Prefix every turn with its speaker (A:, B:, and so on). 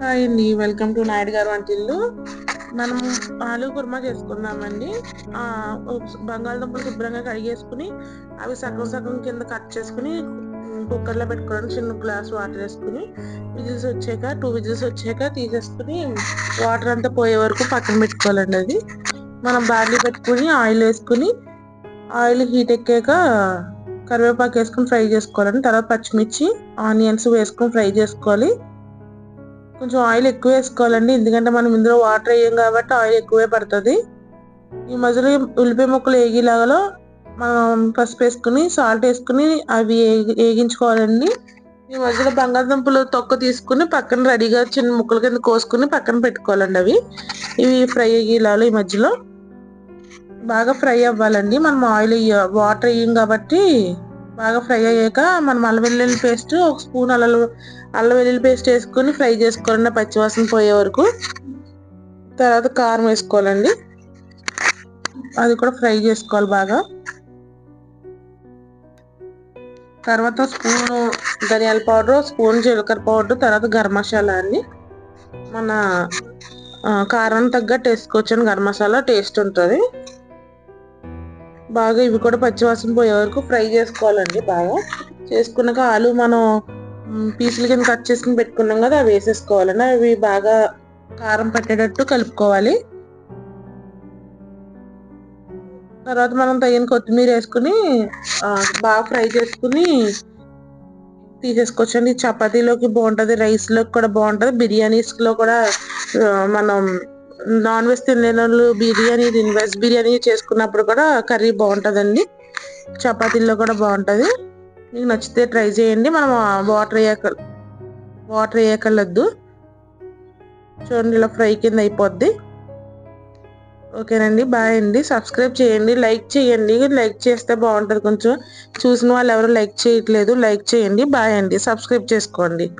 A: Hi అండి. Welcome to Naidu గారు వంటిల్లు మనం ఆలు కుర్మా చేసుకుందామండి. బంగాళదుంపలు శుభ్రంగా కడిగేసుకుని అవి సగం సగం కింద కట్ చేసుకుని కుక్కర్లో పెట్టుకోవడానికి చిన్న గ్లాస్ వాటర్ వేసుకుని విజిల్స్ వచ్చాక టూ విజిల్స్ వచ్చాక తీసేసుకుని వాటర్ అంతా పోయే వరకు పక్కన పెట్టుకోవాలండి అది. మనం బార్లీ పెట్టుకుని ఆయిల్ వేసుకుని ఆయిల్ హీట్ ఎక్కాక కరివేపాకు వేసుకుని ఫ్రై చేసుకోవాలండి. తర్వాత పచ్చిమిర్చి ఆనియన్స్ వేసుకొని ఫ్రై చేసుకోవాలి. కొంచెం ఆయిల్ ఎక్కువ వేసుకోవాలండి. ఎందుకంటే మనం ఇందులో వాటర్ వేయం కాబట్టి ఆయిల్ ఎక్కువే పడుతుంది. ఈ మధ్యలో ఉల్లిపాయ ముక్కలు ఏగిలాగలో మనం పసుపు వేసుకుని సాల్ట్ వేసుకుని అవి వేగించుకోవాలండి. ఈ మధ్యలో బంగాళదుంపలు తొక్క తీసుకుని పక్కన రెడీగా చిన్న ముక్కల కింద కోసుకుని పక్కన పెట్టుకోవాలండి అవి. ఇవి ఫ్రై అయ్యేలాలు ఈ మధ్యలో. బాగా ఫ్రై అవ్వాలండి. మనం ఆయిల్ వాటర్ వేయం కాబట్టి బాగా ఫ్రై అయ్యాక మనం అల్లం వెల్లుల్లి పేస్ట్ ఒక స్పూన్ అల్ల అల్లం వెల్లుల్లి పేస్ట్ వేసుకొని ఫ్రై చేసుకోవాలండి పచ్చివాసన పోయే వరకు. తర్వాత కారం వేసుకోవాలండి. అది కూడా ఫ్రై చేసుకోవాలి బాగా. తర్వాత స్పూన్ ధనియాల పౌడర్ స్పూన్ జీలకర్ర పౌడర్ తర్వాత గరం మసాలా అండి. మన కారం తగ్గట్టు వేసుకోవచ్చు గరం మసాలా టేస్ట్ ఉంటుంది. బాగా ఇవి కూడా పచ్చివాసన పోయే వరకు ఫ్రై చేసుకోవాలండి బాగా. చేసుకున్నాక ఆలు మనం పీసులు కింద కట్ చేసుకుని పెట్టుకున్నాం కదా అవి వేసేసుకోవాలండి. అవి బాగా కారం పట్టేటట్టు కలుపుకోవాలి. తర్వాత మనం తగిన కొత్తిమీర వేసుకుని బాగా ఫ్రై చేసుకుని తీసేసుకోవచ్చండి. చపాతీలోకి బాగుంటుంది రైస్లోకి కూడా బాగుంటుంది బిర్యానీస్లో కూడా మనం నాన్ వెజ్ తినలేని వాళ్ళు బిర్యానీ తిని వెజ్ బిర్యానీ చేసుకున్నప్పుడు కూడా కర్రీ బాగుంటుందండి. చపాతీల్లో కూడా బాగుంటుంది. మీకు నచ్చితే ట్రై చేయండి. మనం వాటర్ వేయక వాటర్ వేయకలొద్దు చూడండి ఇలా ఫ్రై కింద అయిపోద్ది. ఓకేనండి. బాయ్ అండి. సబ్స్క్రైబ్ చేయండి. లైక్ చేయండి. లైక్ చేస్తే బాగుంటుంది కొంచెం. చూసిన వాళ్ళు ఎవరు లైక్ చేయట్లేదు. లైక్ చేయండి. బాయ్ అండి. సబ్స్క్రైబ్ చేసుకోండి.